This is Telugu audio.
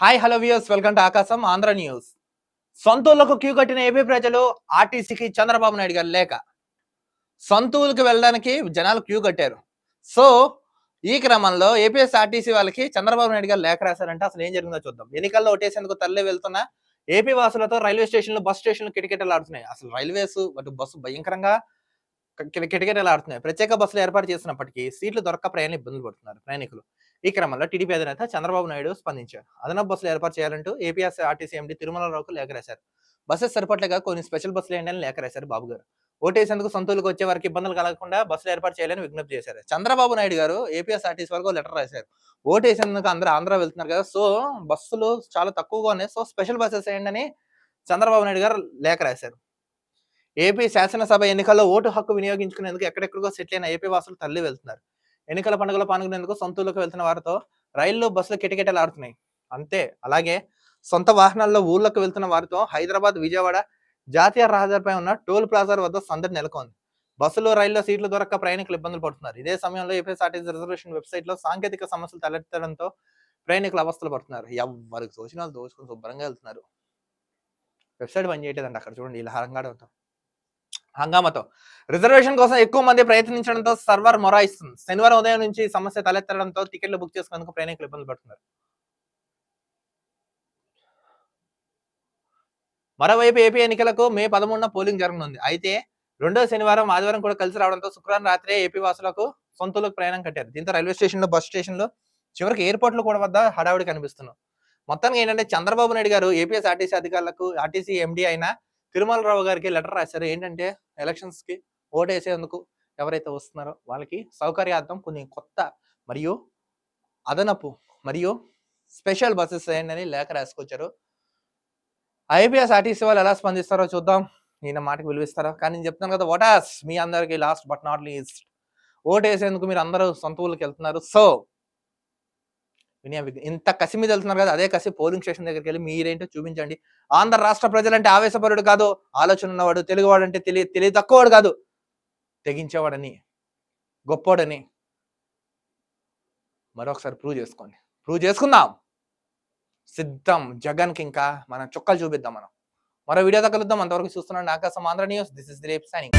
Hi hello views welcome to Aakasam Andhra news సొంతూళ్ళకు queue కట్టిన ఏపీ ప్రజలు ఆర్టీసీకి చంద్రబాబు నాయుడు గారు లేక సొంతూళ్ళకి వెళ్ళడానికి జనాలు క్యూ కట్టారు. సో ఈ క్రమంలో ఏపీఎస్ ఆర్టీసీ వాళ్ళకి చంద్రబాబు నాయుడు గారు లేఖ రాశారంటే అసలు ఏం జరిగిందో చూద్దాం. ఎన్నికల్లో ఓటేసేందుకు తల్లి వెళ్తున్న ఏపీ వాసులతో రైల్వే స్టేషన్లు బస్ స్టేషన్లు కిటకిటలు ఆడుతున్నాయి. అసలు రైల్వేస్ అటు బస్సు భయంకరంగా కి- కిటకిటలు ఆడుతున్నాయి. ప్రత్యేక బస్సులు ఏర్పాటు చేసినప్పటికీ సీట్లు దొరక్క ప్రయాణం ఇబ్బందులు పడుతున్నారు ప్రయాణికులు. ఈ క్రమంలో టీడీపీ అధినేత చంద్రబాబు నాయుడు స్పందించారు. అదనపు బస్సులు ఏర్పాటు చేయాలంటూ ఏపీఎస్ ఆర్టీసీ ఎండీ తిరుమలరావుకు లేఖ రాశారు బస్సెస్ సరిపట్లేగా కొన్ని స్పెషల్ బస్సులు ఏంటని అని లేఖ రాశారు బాబు గారు. ఓటేసేందుకు సొంతూరుకు వచ్చే వారికి ఇబ్బందులు కలగకుండా బస్సులు ఏర్పాటు చేయాలని విజ్ఞప్తి చేశారు. చంద్రబాబు నాయుడు గారు ఏపీఎస్ ఆర్టీసీ వరకు లెటర్ రాశారు. ఓటేసేందుకు అందరూ ఆంధ్ర వెళ్తున్నారు కదా సో బస్సులు చాలా తక్కువగా ఉన్నాయి. సో స్పెషల్ బస్సెస్ ఏంటని చంద్రబాబు నాయుడు గారు లేఖ రాశారు ఏపీ శాసనసభ ఎన్నికల్లో ఓటు హక్కు వినియోగించుకునేందుకు ఎక్కడెక్కడికో సెటిల్ అయిన ఏపీ వాసులు తల్లి వెళ్తున్నారు ఎన్నికల పండుగలో పాల్గొనేందుకు సొంతూళ్ళకు వెళ్తున్న వారితో రైళ్ళు బస్సులు కిటకిటలు ఆడుతున్నాయి. అంతే. అలాగే సొంత వాహనాల్లో ఊర్లకు వెళ్తున్న వారితో హైదరాబాద్ విజయవాడ జాతీయ రహదారిపై ఉన్న టోల్ ప్లాజా వద్ద సందడి నెలకొంది. బస్సులు రైల్లో సీట్లు దొరక్క ప్రయాణికులు ఇబ్బందులు పడుతున్నారు. ఇదే సమయంలో ఏపీఎస్ఆర్టీసీ రిజర్వేషన్ వెబ్సైట్లో సాంకేతిక సమస్యలు తలెత్తడంతో ప్రయాణికులు అవస్థలు పడుతున్నారు. ఎవరికి తోచిన వాళ్ళు దోచుకుని శుభ్రంగా వెళ్తున్నారు. వెబ్సైట్ పని చేయలేదండి అక్కడ చూడండి. ఇలా హంగాడంతో హంగామాతో. రిజర్వేషన్ కోసం ఎక్కువ మంది ప్రయత్నించడంతో సర్వర్ మొరాయిస్తుంది. శనివారం ఉదయం నుంచి సమస్య తలెత్తడంతో టికెట్లు బుక్ చేసుకునేందుకు ప్రయాణికులు ఇబ్బంది పడుతున్నారు. మరోవైపు ఏపీ ఎన్నికలకు మే పదమూడున పోలింగ్ జరగనుంది. అయితే రెండో శనివారం ఆదివారం కూడా కలిసి రావడంతో శుక్రవారం రాత్రే ఏపీ వాసులకు సొంతలకు ప్రయాణం కట్టారు. దీంతో రైల్వే స్టేషన్లో బస్ స్టేషన్లో చివరికి ఎయిర్పోర్ట్లు కూడా వద్ద హడావుడి కనిపిస్తున్నాం మొత్తానికి ఏంటంటే చంద్రబాబు నాయుడు గారు ఏపీఎస్ ఆర్టీసీ అధికారులకు ఆర్టీసీ ఎండీ అయిన తిరుమలరావు గారికి లెటర్ రాశారు. ఏంటంటే ఎలక్షన్స్కి ఓటేసేందుకు వేసేందుకు ఎవరైతే వస్తున్నారో వాళ్ళకి సౌకర్యార్థం కొన్ని కొత్త మరియు అదనపు మరియు స్పెషల్ బస్సెస్ వేయండి అని లేఖ రాసుకొచ్చారు. ఐపీఎస్ ఆర్టీసీ వాళ్ళు ఎలా స్పందిస్తారో చూద్దాం. నేను మాటకి విలువిస్తారో? కానీ నేను చెప్తాను కదా ఓటాస్ మీ అందరికి last but not least. Vote వేసేందుకు మీరు అందరూ సొంత ఊళ్ళకి వెళ్తున్నారు. సో వినయ ఇంత కసి మీద వెళ్తున్నారు కదా అదే కసి పోలింగ్ స్టేషన్ దగ్గరికి వెళ్ళి మీరేంటో చూపించండి. ఆంధ్ర రాష్ట్ర ప్రజలంటే ఆవేశపరుడు కాదు ఆలోచన ఉన్నవాడు తెలుగువాడు అంటే తెలియ తెలియ తక్కువవాడు కాదు. తెగించేవాడని గొప్పోడని మరొకసారి ప్రూవ్ చేసుకోండి. ప్రూవ్ చేసుకుందాం. సిద్ధం. జగన్కి ఇంకా మనం చుక్కలు చూపిద్దాం మనం. మరో వీడియో కలుద్దాం. అంతవరకు చూస్తున్నాం Aakasam Andhra news this is rape signing